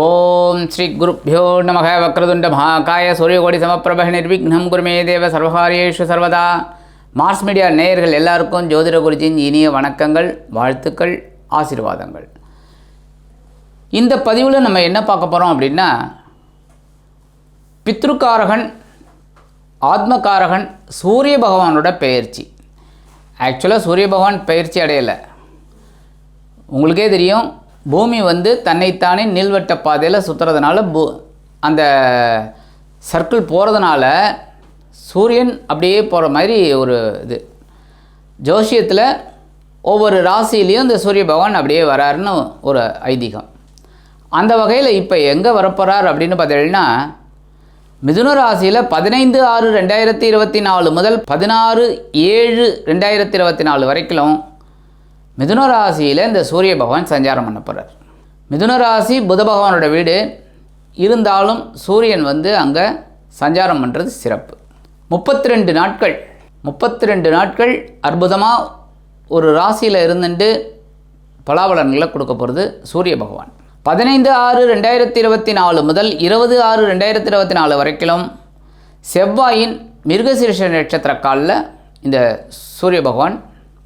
ஓம் ஸ்ரீ குருப்பியோ நமக வக்ரதுண்ட மகாகாய சூரியகோடி சமப்பிரப நிர்விக்னம் குருமே தேவ சர்வகாரியேஷு சர்வதா. மார்ஸ் மீடியா நேயர்கள் எல்லாருக்கும் ஜோதிட குருஜியின் இனிய வணக்கங்கள் வாழ்த்துக்கள் ஆசீர்வாதங்கள். இந்த பதிவில் நம்ம என்ன பார்க்க போகிறோம் அப்படின்னா பித்ருக்காரகன் ஆத்மகாரகன் சூரிய பகவானோட பெயர்ச்சி. ஆக்சுவலாக சூரிய பகவான் பயிற்சி அடையலை. உங்களுக்கே தெரியும் பூமி வந்து தன்னைத்தானே நீள்வட்ட பாதையில் சுற்றுறதுனால பூ அந்த சர்க்கிள் போகிறதுனால சூரியன் அப்படியே போகிற மாதிரி ஒரு இது. ஜோசியத்தில் ஒவ்வொரு ராசியிலையும் இந்த சூரிய பகவான் அப்படியே வராருன்னு ஒரு ஐதீகம். அந்த வகையில் இப்போ எங்கே வரப்போகிறார் அப்படின்னு பார்த்தீங்கன்னா மிதுன ராசியில் பதினைந்து ஆறு ரெண்டாயிரத்தி இருபத்தி நாலு முதல் பதினாறு ஏழு ரெண்டாயிரத்தி இருபத்தி நாலு வரைக்கும் மிதுன ராசியில் இந்த சூரிய பகவான் சஞ்சாரம் பண்ண போகிறார் மிதுன ராசி புத பகவானோட வீடு. இருந்தாலும் சூரியன் வந்து அங்கே சஞ்சாரம் பண்ணுறது சிறப்பு. முப்பத்தி ரெண்டு நாட்கள். முப்பத்தி ரெண்டு நாட்கள் அற்புதமாக ஒரு ராசியில் இருந்துட்டு பலாபலன்களை கொடுக்க போகிறது சூரிய பகவான். பதினைந்து ஆறு ரெண்டாயிரத்தி இருபத்தி நாலு முதல் இருபது ஆறு ரெண்டாயிரத்தி இருபத்தி நாலு வரைக்கும் செவ்வாயின் மிருகசீர்ஷ நட்சத்திர காலில் இந்த சூரிய பகவான்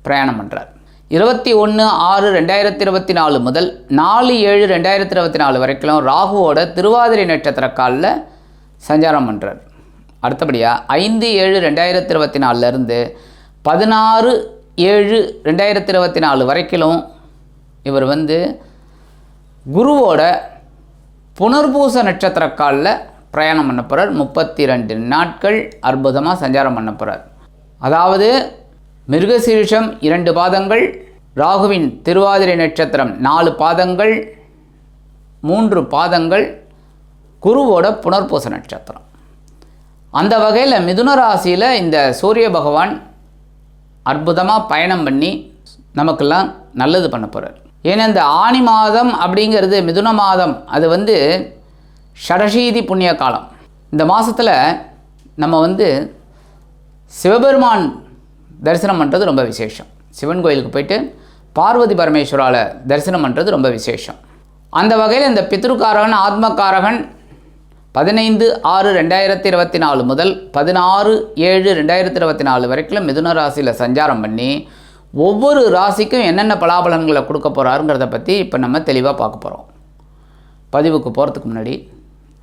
பிரயாணம் பண்ணுறார் இருபத்தி ஒன்று ஆறு ரெண்டாயிரத்தி இருபத்தி நாலு முதல் நாலு ஏழு ரெண்டாயிரத்தி இருபத்தி நாலு வரைக்கும் ராகுவோட திருவாதிரை நட்சத்திர காலில் சஞ்சாரம் பண்ணுறார் அடுத்தபடியாக ஐந்து ஏழு ரெண்டாயிரத்தி இருபத்தி நாலுலேருந்து பதினாறு ஏழு ரெண்டாயிரத்தி இருபத்தி நாலு வரைக்கும் இவர் வந்து குருவோட புனர்பூச நட்சத்திர காலில் பிரயாணம் பண்ண போகிறார் முப்பத்தி ரெண்டு நாட்கள் அற்புதமாக சஞ்சாரம் பண்ண போகிறார் அதாவது மிருகசீரிஷம் இரண்டு பாதங்கள் ராகுவின் திருவாதிரை நட்சத்திரம் நாலு பாதங்கள் மூன்று பாதங்கள் குருவோட புனர்பூச நட்சத்திரம். அந்த வகையில் மிதுன ராசியில் இந்த சூரிய பகவான் அற்புதமாக பயணம் பண்ணி நமக்கெல்லாம் நல்லது பண்ண போகிறார் ஏன்னா இந்த ஆணி மாதம் அப்படிங்கிறது மிதுன மாதம். அது வந்து ஷடசீதி புண்ணிய காலம். இந்த மாதத்தில் நம்ம வந்து சிவபெருமான் தரிசனம் பண்ணுறது ரொம்ப விசேஷம். சிவன் கோயிலுக்கு போயிட்டு பார்வதி பரமேஸ்வரால் தரிசனம் பண்ணுறது ரொம்ப விசேஷம். அந்த வகையில் இந்த பித்ருக்காரகன் ஆத்மகாரகன் பதினைந்து ஆறு ரெண்டாயிரத்தி இருபத்தி நாலு முதல் பதினாறு ஏழு ரெண்டாயிரத்தி இருபத்தி நாலு வரைக்கும் மிதுன ராசியில் சஞ்சாரம் பண்ணி ஒவ்வொரு ராசிக்கும் என்னென்ன பலாபலன்களை கொடுக்க போகிறாருங்கிறத பற்றி இப்போ நம்ம தெளிவாக பார்க்க போகிறோம் பதிவுக்கு போகிறதுக்கு முன்னாடி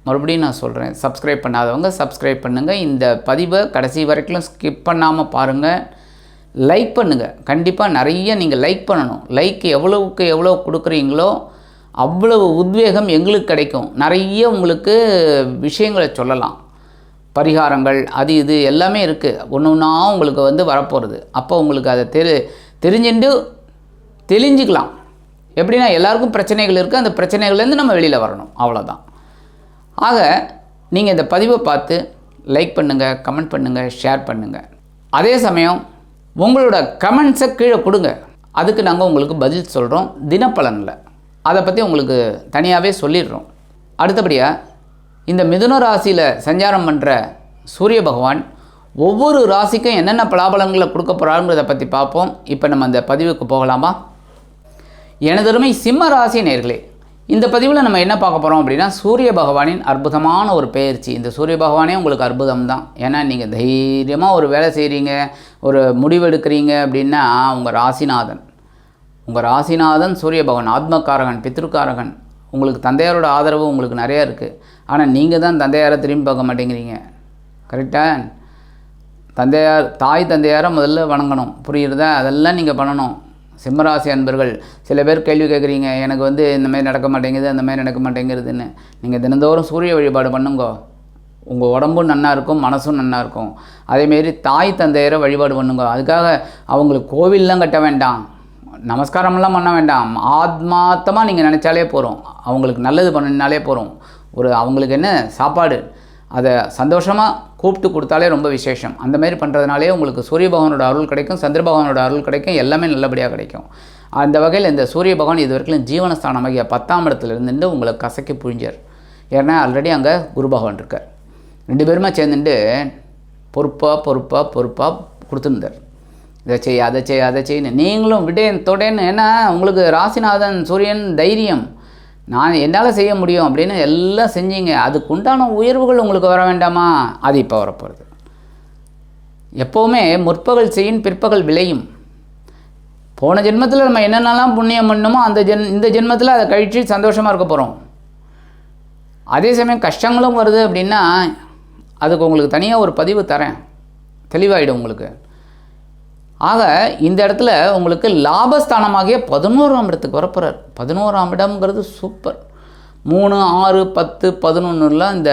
மறுபடியும் நான் சொல்கிறேன் சப்ஸ்கிரைப் பண்ணாதவங்க சப்ஸ்கிரைப் பண்ணுங்கள் இந்த பதிவை கடைசி வரைக்கும் ஸ்கிப் பண்ணாமல் பாருங்கள் லைக் பண்ணுங்கள் கண்டிப்பாக நிறைய நீங்கள் லைக் பண்ணணும். லைக் எவ்வளவுக்கு எவ்வளோ கொடுக்குறீங்களோ அவ்வளவு உத்வேகம் எங்களுக்கு கிடைக்கும். நிறைய உங்களுக்கு விஷயங்களை சொல்லலாம். பரிகாரங்கள் அது இது எல்லாமே இருக்குது ஒன்று ஒன்றா உங்களுக்கு வந்து வரப்போகிறது அப்போ உங்களுக்கு அதை தெரி தெரிஞ்சுட்டு தெளிஞ்சிக்கலாம். எப்படின்னா எல்லாருக்கும் பிரச்சனைகள் இருக்குது அந்த பிரச்சனைகள்லேருந்து நம்ம வெளியில் வரணும். அவ்வளோதான் ஆக நீங்கள் இந்த பதிவை பார்த்து லைக் பண்ணுங்கள் கமெண்ட் பண்ணுங்கள் ஷேர் பண்ணுங்கள் அதே சமயம் உங்களோட கமெண்ட்ஸை கீழே கொடுங்க. அதுக்கு நாங்கள் உங்களுக்கு பதில் சொல்கிறோம் தினப்பலனில். அதை பற்றி உங்களுக்கு தனியாகவே சொல்லிடுறோம். அடுத்தபடியாக இந்த மிதுன ராசியில் சஞ்சாரம் பண்ணுற சூரிய பகவான் ஒவ்வொரு ராசிக்கும் என்னென்ன பலாபலன்களை கொடுக்க போகிறாருங்கிறத பற்றி பார்ப்போம். இப்போ நம்ம அந்த பதிவுக்கு போகலாமா? எனதருமை சிம்ம ராசி நேர்களே இந்த பதிவில் நம்ம என்ன பார்க்க போகிறோம் அப்படின்னா சூரிய பகவானின் அற்புதமான ஒரு பெயர்ச்சி இந்த சூரிய பகவானே உங்களுக்கு அற்புதம் தான் ஏன்னா நீங்கள் தைரியமாக ஒரு வேலை செய்கிறீங்க ஒரு முடிவெடுக்கிறீங்க அப்படின்னா உங்கள் ராசிநாதன் உங்கள் ராசிநாதன் சூரிய பகவான் ஆத்மக்காரகன் பித்ருக்காரகன் உங்களுக்கு தந்தையாரோட ஆதரவு உங்களுக்கு நிறையா இருக்குது ஆனால் நீங்கள் தான் தந்தையாரை திரும்பி பார்க்க மாட்டேங்கிறீங்க. கரெக்டாக தந்தையார் தாய் தந்தையாரை முதல்ல வணங்கணும். புரியுறதா? அதெல்லாம் நீங்கள் பண்ணணும். சிம்மராசி அன்பர்கள் சில பேர் கேள்வி கேட்குறீங்க எனக்கு வந்து இந்த மாதிரி நடக்க மாட்டேங்குது அந்த மாதிரி நடக்க மாட்டேங்கிறதுன்னு நீங்கள் தினந்தோறும் சூரிய வழிபாடு பண்ணுங்க. உங்கள் உடம்பும் நன்னா இருக்கும் மனசும் நல்லா இருக்கும். அதேமாரி தாய் தந்தையரை வழிபாடு பண்ணுங்க. அதுக்காக அவங்களுக்கு கோவில்லாம் கட்ட வேண்டாம். நமஸ்காரம்லாம் பண்ண வேண்டாம். ஆத்மாத்தமாக நீங்கள் நினச்சாலே போகிறோம் அவங்களுக்கு நல்லது பண்ணினாலே போகிறோம் ஒரு அவங்களுக்கு என்ன? சாப்பாடு. அதை சந்தோஷமாக கூப்பிட்டு கொடுத்தாலே ரொம்ப விசேஷம். அந்த மாதிரி பண்ணுறதுனாலே உங்களுக்கு சூரிய பகவானோட அருள் கிடைக்கும் சந்திர பகவானோட அருள் கிடைக்கும் எல்லாமே நல்லபடியாக கிடைக்கும். அந்த வகையில் இந்த சூரிய பகவான் இது வரைக்கும் ஜீவனஸ்தானமாகிய பத்தாம் இடத்துலேருந்து உங்களை கசக்கி புழிஞ்சார். ஏன்னா ஆல்ரெடி அங்கே குரு பகவான் இருக்கார். ரெண்டு பேருமே சேர்ந்துட்டு பொறுப்பாக பொறுப்பாக பொறுப்பாக கொடுத்துருந்தார். இதை செய் அதை செய் அதை செய்யு நீங்களும் விடேன் தொடேன்னு. ஏன்னா உங்களுக்கு ராசிநாதன் சூரியன் தைரியம். நான் என்னால் செய்ய முடியும் அப்படின்னு எல்லாம் செஞ்சீங்க. அதுக்குண்டான உயர்வுகள் உங்களுக்கு வர வேண்டாமா? அது இப்போ வரப்போகிறது எப்போவுமே முற்பகல் செய்யும் பிற்பகல் விளையும். போன ஜென்மத்தில் நம்ம என்னென்னலாம் புண்ணியம் பண்ணணுமோ அந்த ஜென் இந்த ஜென்மத்தில் அதை கழித்து சந்தோஷமாக இருக்க போகிறோம் அதே சமயம் கஷ்டங்களும் வருது அப்படின்னா அதுக்கு உங்களுக்கு தனியாக ஒரு பதிவு தரேன். தெளிவாயிடும் உங்களுக்கு. ஆக இந்த இடத்துல உங்களுக்கு லாபஸ்தானமாகிய பதினோராம் இடத்துக்கு வரப்போகிறார் பதினோராம் இடம்ங்கிறது சூப்பர் மூணு ஆறு பத்து பதினொன்றுலாம் இந்த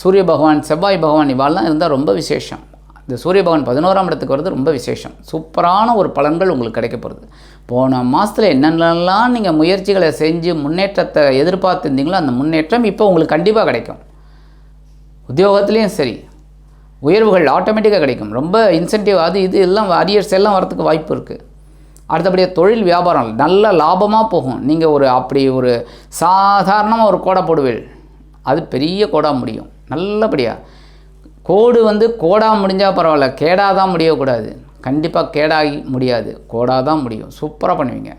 சூரிய பகவான் செவ்வாய் பகவான் இவாள்லாம் இருந்தால் ரொம்ப விசேஷம். இந்த சூரிய பகவான் பதினோராம் இடத்துக்கு வர்றது ரொம்ப விசேஷம். சூப்பரான ஒரு பலன்கள் உங்களுக்கு கிடைக்க போகிறது போன மாதத்தில் என்னென்னலாம் நீங்கள் முயற்சிகளை செஞ்சு முன்னேற்றத்தை எதிர்பார்த்துருந்தீங்களோ அந்த முன்னேற்றம் இப்போ உங்களுக்கு கண்டிப்பாக கிடைக்கும். உத்தியோகத்துலேயும் சரி உயர்வுகள் ஆட்டோமேட்டிக்காக கிடைக்கும். ரொம்ப இன்சென்டிவ் அது இது எல்லாம் அரியர்ஸ் எல்லாம் வரத்துக்கு வாய்ப்பு இருக்குது அடுத்தபடியாக தொழில் வியாபாரம் நல்ல லாபமாக போகும். நீங்கள் ஒரு அப்படி ஒரு சாதாரணமாக ஒரு கோடை போடுவீள். அது பெரிய கோடா முடியும். நல்லபடியாக கோடு வந்து கோடா முடிஞ்சால் பரவாயில்ல கேடாக தான் முடியக்கூடாது. கண்டிப்பாக கேடாகி முடியாது. கோடாக தான் முடியும். சூப்பராக பண்ணுவீங்க.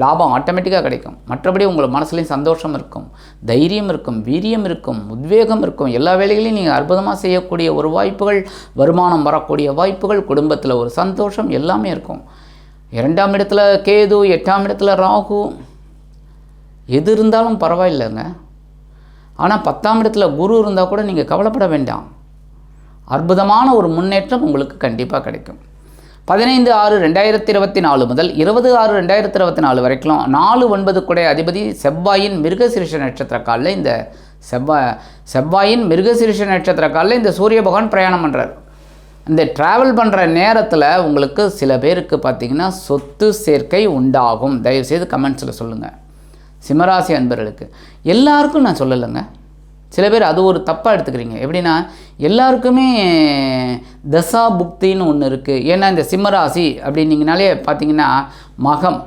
லாபம் ஆட்டோமேட்டிக்காக கிடைக்கும். மற்றபடி உங்கள் மனசுலையும் சந்தோஷம் இருக்கும் தைரியம் இருக்கும் வீரியம் இருக்கும் உத்வேகம் இருக்கும். எல்லா வேலைகளையும் நீங்கள் அற்புதமாக செய்யக்கூடிய ஒரு வாய்ப்புகள் வருமானம் வரக்கூடிய வாய்ப்புகள் குடும்பத்தில் ஒரு சந்தோஷம் எல்லாமே இருக்கும். இரண்டாம் இடத்துல கேது எட்டாம் இடத்துல ராகு எது இருந்தாலும் பரவாயில்லைங்க. ஆனால் பத்தாம் இடத்துல குரு இருந்தால் கூட நீங்கள் கவலைப்பட வேண்டாம். அற்புதமான ஒரு முன்னேற்றம் உங்களுக்கு கண்டிப்பாக கிடைக்கும். பதினைந்து ஆறு ரெண்டாயிரத்தி இருபத்தி நாலு முதல் இருபது ஆறு ரெண்டாயிரத்தி இருபத்தி நாலு வரைக்கும் நாலு ஒன்பது குடை அதிபதி செவ்வாயின் மிருகசிரிஷ நட்சத்திர காலில் இந்த செவ்வாய் செவ்வாயின் மிருகசிரிஷ நட்சத்திர காலில் இந்த சூரிய பகவான் பிரயாணம் பண்ணுறார் இந்த ட்ராவல் பண்ணுற நேரத்தில் உங்களுக்கு சில பேருக்கு பார்த்திங்கன்னா சொத்து சேர்க்கை உண்டாகும். தயவுசெய்து கமெண்ட்ஸில் சொல்லுங்கள் சிம்மராசி அன்பர்களுக்கு. எல்லாருக்கும் நான் சொல்லலைங்க. சில பேர் அது ஒரு தப்பாக எடுத்துக்கிறீங்க. எப்படின்னா எல்லாருக்குமே தசா புக்தின்னு ஒன்று இருக்குது ஏன்னா இந்த சிம்மராசி அப்படின்னீங்கனாலே பார்த்தீங்கன்னா மகம்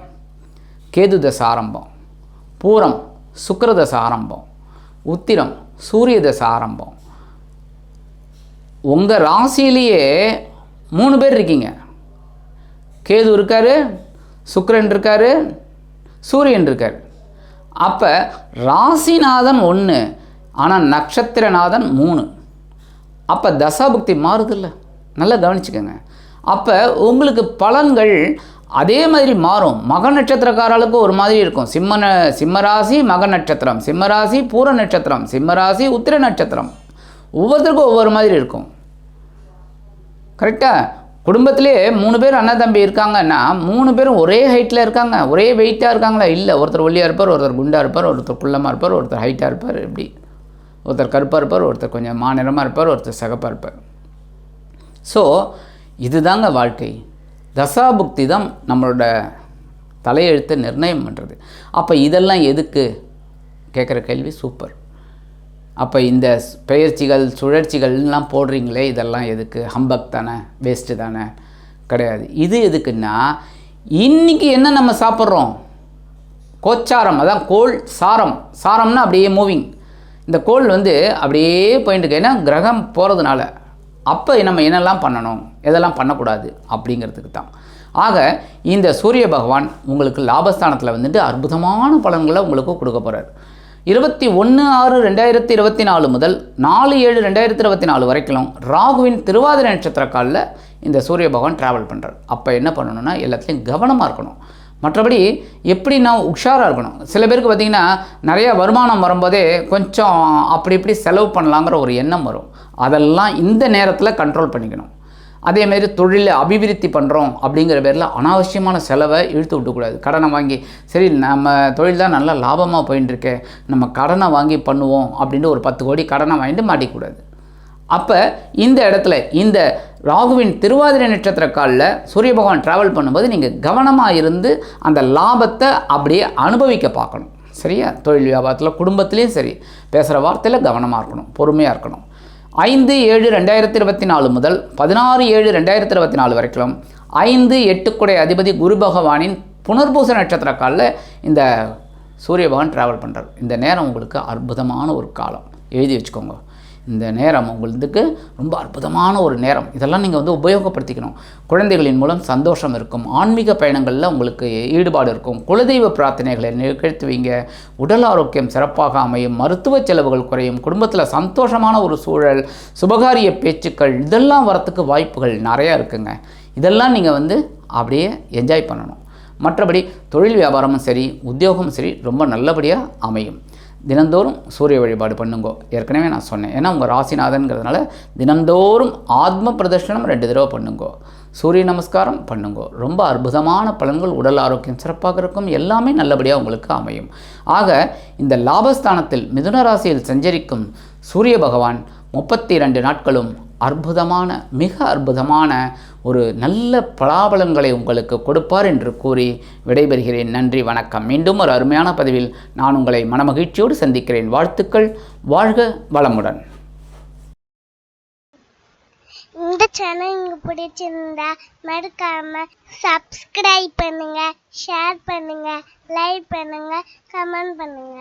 கேது தசை ஆரம்பம் பூரம் சுக்கிர தசை ஆரம்பம் உத்திரம் சூரிய தசை ஆரம்பம். உங்கள் ராசியிலேயே மூணு பேர் இருக்கீங்க. கேது இருக்கார் சுக்கரன் இருக்கார் சூரியன் இருக்கார். அப்போ ராசிநாதன் ஒன்று ஆனால் நட்சத்திரநாதன் மூணு. அப்போ தசாபுக்தி மாறுதில்ல? நல்லா கவனிச்சுக்கோங்க. அப்போ உங்களுக்கு பலன்கள் அதே மாதிரி மாறும். மக நட்சத்திரக்காரர்களுக்கு ஒரு மாதிரி இருக்கும். சிம்ம ந சிம்மராசி மக நட்சத்திரம். சிம்மராசி பூர நட்சத்திரம். சிம்மராசி உத்திர நட்சத்திரம். ஒவ்வொருத்தருக்கும் ஒவ்வொரு மாதிரி இருக்கும். கரெக்டாக குடும்பத்திலே மூணு பேர் அண்ணன் தம்பி இருக்காங்கன்னா மூணு பேரும் ஒரே ஹைட்டில் இருக்காங்க. ஒரே வெயிட்டாக இருக்காங்களா? இல்லை. ஒருத்தர் ஒல்லியாக இருப்பார் ஒருத்தர் குண்டாக இருப்பார் ஒருத்தர் குள்ளமாக இருப்பார் ஒருத்தர் ஹைட்டாக இருப்பார் இப்படி. ஒருத்தர் கருப்பாக இருப்பார் ஒருத்தர் கொஞ்சம் மாநிலமாக இருப்பார் ஒருத்தர் சிகப்பாக இருப்பார். ஸோ இதுதாங்க வாழ்க்கை. தசாபுக்தி தான் நம்மளோட தலையெழுத்தை நிர்ணயம் பண்ணுறது அப்போ இதெல்லாம் எதுக்கு? கேட்குற கேள்வி சூப்பர் அப்போ இந்த பெயர்ச்சிகள் சுழற்சிகள்லாம் போடுறீங்களே இதெல்லாம் எதுக்கு? ஹம்பக் தானே வேஸ்ட்டு தானே கிடையாது. இது எதுக்குன்னா இன்றைக்கி என்ன நம்ம சாப்பிட்றோம்? கோச்சாரம் அதான் கோல் சாரம். சாரம்னா அப்படியே மூவிங் இந்த கோள் வந்து அப்படியே போயிட்டு ஏன்னா கிரகம் போகிறதுனால அப்போ நம்ம என்னெல்லாம் பண்ணணும்? எதெல்லாம் பண்ணக்கூடாது? அப்படிங்கிறதுக்கு தான். ஆக இந்த சூரிய பகவான் உங்களுக்கு லாபஸ்தானத்தில் வந்துட்டு அற்புதமான பலன்களை உங்களுக்கு கொடுக்க போகிறார் இருபத்தி ஒன்று ஆறு ரெண்டாயிரத்தி இருபத்தி நாலு முதல் நாலு ஏழு ரெண்டாயிரத்தி இருபத்தி நாலு வரைக்கும் ராகுவின் திருவாதிரை நட்சத்திர காலில் இந்த சூரிய பகவான் ட்ராவல் பண்ணுறார் அப்போ என்ன பண்ணணும்னா எல்லாத்துலேயும் கவனமாக இருக்கணும். மற்றபடி எப்படி நான் உஷாராக இருக்கணும்? சில பேருக்கு பார்த்திங்கன்னா நிறைய வருமானம் வரும்போதே கொஞ்சம் அப்படி இப்படி செலவு பண்ணலாங்கிற ஒரு எண்ணம் வரும். அதெல்லாம் இந்த நேரத்தில் கண்ட்ரோல் பண்ணிக்கணும். அதேமாரி தொழிலை அபிவிருத்தி பண்ணுறோம் அப்படிங்கிற பேரில் அனாவசியமான செலவை இழுத்து விட்டுக்கூடாது கடனை வாங்கி சரி நம்ம தொழில் தான் நல்லா லாபமாக போயின்னு இருக்கே நம்ம கடனை வாங்கி பண்ணுவோம் அப்படின்னு ஒரு பத்து கோடி கடனை வாங்கிட்டு மாட்டிக்கூடாது அப்போ இந்த இடத்துல இந்த ராகுவின் திருவாதிரை நட்சத்திர காலில் சூரிய பகவான் ட்ராவல் பண்ணும்போது நீங்கள் கவனமாக இருந்து அந்த லாபத்தை அப்படியே அனுபவிக்க பார்க்கணும். சரியா? தொழில் வியாபாரத்தில் குடும்பத்துலேயும் சரி. பேசுகிற வார்த்தையில் கவனமாக இருக்கணும் பொறுமையாக இருக்கணும். ஐந்து ஏழு ரெண்டாயிரத்தி இருபத்தி நாலு முதல் பதினாறு ஏழு ரெண்டாயிரத்தி இருபத்தி நாலு வரைக்கும் ஐந்து எட்டுக்குடை அதிபதி குரு பகவானின் புனர்பூச நட்சத்திர காலில் இந்த சூரிய பகவான் ட்ராவல் பண்ணுறார் இந்த நேரம் உங்களுக்கு அற்புதமான ஒரு காலம். எழுதி வச்சுக்கோங்க. இந்த நேரம் உங்களுக்கு ரொம்ப அற்புதமான ஒரு நேரம். இதெல்லாம் நீங்கள் வந்து உபயோகப்படுத்திக்கணும். குழந்தைகளின் மூலம் சந்தோஷம் இருக்கும். ஆன்மீக பயணங்களில் உங்களுக்கு ஈடுபாடு இருக்கும். குலதெய்வ பிரார்த்தனைகளை நிகழ்த்துவீங்க. உடல் ஆரோக்கியம் சிறப்பாக அமையும். மருத்துவ செலவுகள் குறையும். குடும்பத்தில் சந்தோஷமான ஒரு சூழல் சுபகாரிய பேச்சுக்கள் இதெல்லாம் வரத்துக்கு வாய்ப்புகள் நிறையா இருக்குங்க. இதெல்லாம் நீங்கள் வந்து அப்படியே என்ஜாய் பண்ணணும். மற்றபடி தொழில் வியாபாரமும் சரி உத்தியோகமும் சரி ரொம்ப நல்லபடியாக அமையும். தினந்தோறும் சூரிய வழிபாடு பண்ணுங்கோ. ஏற்கனவே நான் சொன்னேன். ஏன்னா உங்கள் ராசிநாதன்கிறதுனால தினந்தோறும் ஆத்ம பிரதர்ஷனம் ரெண்டு தடவை பண்ணுங்கோ. சூரிய நமஸ்காரம் பண்ணுங்கோ. ரொம்ப அற்புதமான பலன்கள் உடல் ஆரோக்கியம் சிறப்பாக இருக்கும். எல்லாமே நல்லபடியாக உங்களுக்கு அமையும். ஆக இந்த லாபஸ்தானத்தில் மிதுன ராசியில் சஞ்சரிக்கும் சூரிய பகவான் முப்பத்தி இரண்டு நாட்களும் அற்புதமான மிக அற்புதமான ஒரு நல்ல பலாபலங்களை உங்களுக்கு கொடுப்பார் என்று கூறி விடைபெறுகிறேன். நன்றி வணக்கம். மீண்டும் ஒரு அருமையான பதிவில் நான் உங்களை மனமகிழ்ச்சியோடு சந்திக்கிறேன். வாழ்த்துக்கள். வாழ்க வளமுடன். இந்த சேனல் உங்களுக்கு பிடிச்சிருந்தா மறக்காம சப்ஸ்கிரைப் பண்ணுங்க ஷேர் பண்ணுங்க லைக் பண்ணுங்க கமெண்ட் பண்ணுங்க.